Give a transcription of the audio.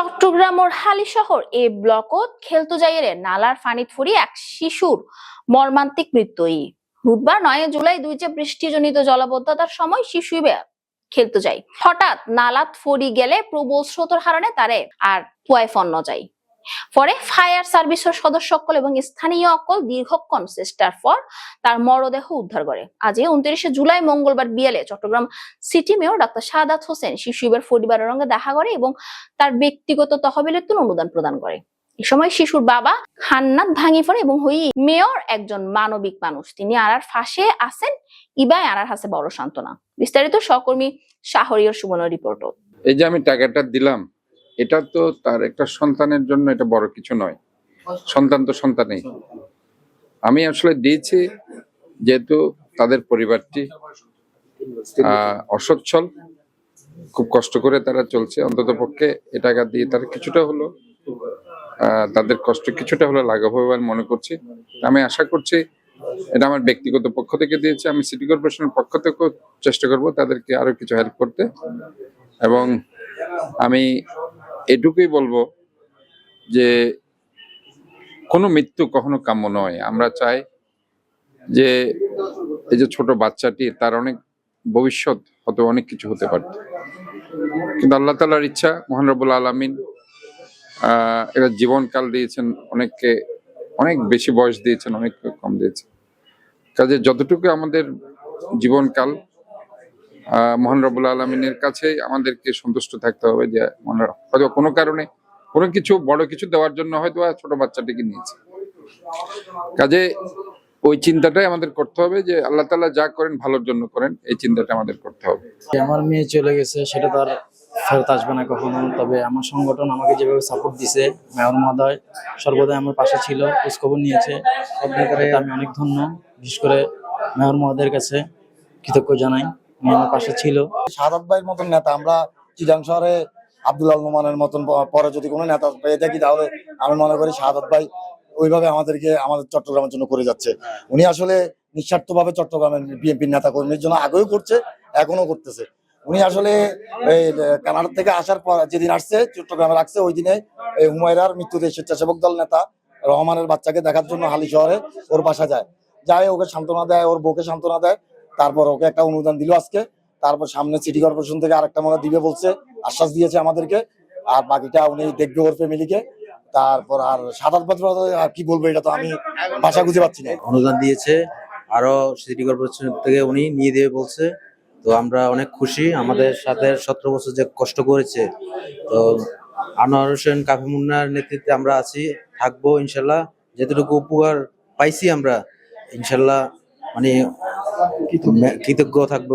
চট্টগ্রামর হালি শহর এ ব্লকত খেলতো যাইয়ের নালার ফানিত ফুরি এক শিশুর মর্মান্তিক মৃত্যুই। বুধবার নয় জুলাই দুই যে বৃষ্টিজনিত জলাবদ্ধতার সময় শিশু খেলতে যাই হঠাৎ নালাত ফরি গেলে প্রবল স্রোতর হারণে তারে আর পুয়ায় ফন্ন যায়। পরে ফায়ার সার্ভিসের সদস্য সকল এবং স্থানীয় অকল দীর্ঘক্ষণ চেষ্টার পর তার মরদেহ উদ্ধার করে। আজ উনত্রিশে জুলাই মঙ্গলবার বিয়ালে চট্টগ্রাম সিটি মেয়র ডাক্তার সাদাত হোসেন শিশু ইবের পরিবারের সঙ্গে দেখা করে এবং তার ব্যক্তিগত তহবিলের তুন অনুদান প্রদান করে। এ সময় শিশুর বাবা হান্নাত ভাঙি পড়ে এবং হই মেয়র একজন মানবিক মানুষ। তিনি আরার ফাঁসে আছেন, ইবাই আরার হাসে বড় সান্ত্বনা। বিস্তারিত সহকর্মী শাহরিয়র সুবর্ণ রিপোর্ট এই যে আমি টাকাটা দিলাম এটা তো তার একটা সন্তানের জন্য এটা বড় কিছু নয়। সন্তান তো সন্তানই। আমি আসলে দিয়েছি, যেহেতু তাদের পরিবারটি অসচ্ছল, খুব কষ্ট করে তারা চলছে। অন্তত পক্ষে এ টাকা দিয়ে তারা কিছুটা হলো তাদের কষ্ট কিছুটা হলো লাঘব হবে বলে মনে করছি। আমি আশা করছি এটা আমার ব্যক্তিগত পক্ষ থেকে দিয়েছে। আমি সিটি কর্পোরেশনের পক্ষ থেকেও চেষ্টা করব তাদেরকে আরও কিছু হেল্প করতে। এবং আমি এটুকুই বলব যে কোনো মৃত্যু কখনো কাম্য নয়। আমরা চাই যে এই যে ছোট বাচ্চাটি, তার অনেক ভবিষ্যৎ হয়তো অনেক কিছু হতে পারত কিন্তু আল্লাহ তালার ইচ্ছা, মহান রবুল আলমিন এরা জীবনকাল দিয়েছেন, অনেককে অনেক বেশি বয়স দিয়েছেন অনেক কম দিয়েছেন। কাজে যতটুকু আমাদের জীবনকাল মহান রবুল আলমিনের কাছে আমাদেরকে সন্তুষ্ট থাকতে হবে যে হয়তো কোনো কারণে কোনো কিছু, বড় কিছু দেওয়ার জন্য হয়তো ছোট বাচ্চাটিকে নিয়েছে। কাজে ওই চিন্তাটাই আমাদের করতে হবে যে আল্লাহ তাআলা যা করেন ভালোর জন্য করেন, এই চিন্তাটা আমাদের করতে হবে। আমার মেয়ে চলে গেছে, সেটা তার ফেরত আসবে না কখনো। তবে আমার সংগঠন আমাকে যেভাবে সাপোর্ট দিছে, মেয়র মহোদয় সর্বদাই আমার পাশে ছিল, খোঁজখবর নিয়েছে। আমি অনেক ধন্য, বিশেষ করে মেয়র মহোদয়ের কাছে কৃতজ্ঞ জানাই। পাশে ছিল। সাদাত ভাইয়ের মতন নেতা, আমরা চিরাং শহরে আব্দুল আল নোমানের মতন পরে যদি কোনো নেতা পেয়ে থাকি, তাহলে আমি মনে করি সাদাত ভাই ওইভাবে আমাদেরকে, আমাদের চট্টগ্রামের জন্য করে যাচ্ছে। উনি আসলে নিঃস্বার্থভাবে চট্টগ্রামের বিএনপির নেতা কর্মীর জন্য আগেও করছে এখনও করতেছে। উনি আসলে এই কানাডা থেকে আসার পর যেদিন আসছে, চট্টগ্রামে রাখছে, ওই দিনে এই হুমায়রার মৃত্যুতে স্বেচ্ছাসেবক দল নেতা রহমানের বাচ্চাকে দেখার জন্য হালি শহরে ওর বাসা যায়। যায় ওকে সান্ত্বনা দেয়, ওর বউকে সান্ত্বনা দেয়। তারপর ওকে একটা অনুদান দিল আজকে। তারপর সামনে সিটি কর্পোরেশন থেকে আরেকটা মনে দিবে বলছে, আশ্বাস দিয়েছে আমাদেরকে। আর বাকিটা উনি দেখবে ওর ফ্যামিলিকে তারপর আর সাতাত বছর আর কি বলব এটা তো আমি ভাষা খুঁজে পাচ্ছি না। অনুদান দিয়েছে, আরও সিটি কর্পোরেশন থেকে উনি নিয়ে দেবে বলছে। তো আমরা অনেক খুশি, আমাদের সাথে সতেরো বছর যে কষ্ট করেছে। তো আনোয়ার হোসেন, কাফি মুন্নার নেতৃত্বে আমরা আছি, থাকব ইনশাল্লাহ। যেতটুকু উপকার পাইছি আমরা, ইনশাল্লাহ মানে কৃতজ্ঞ থাকব।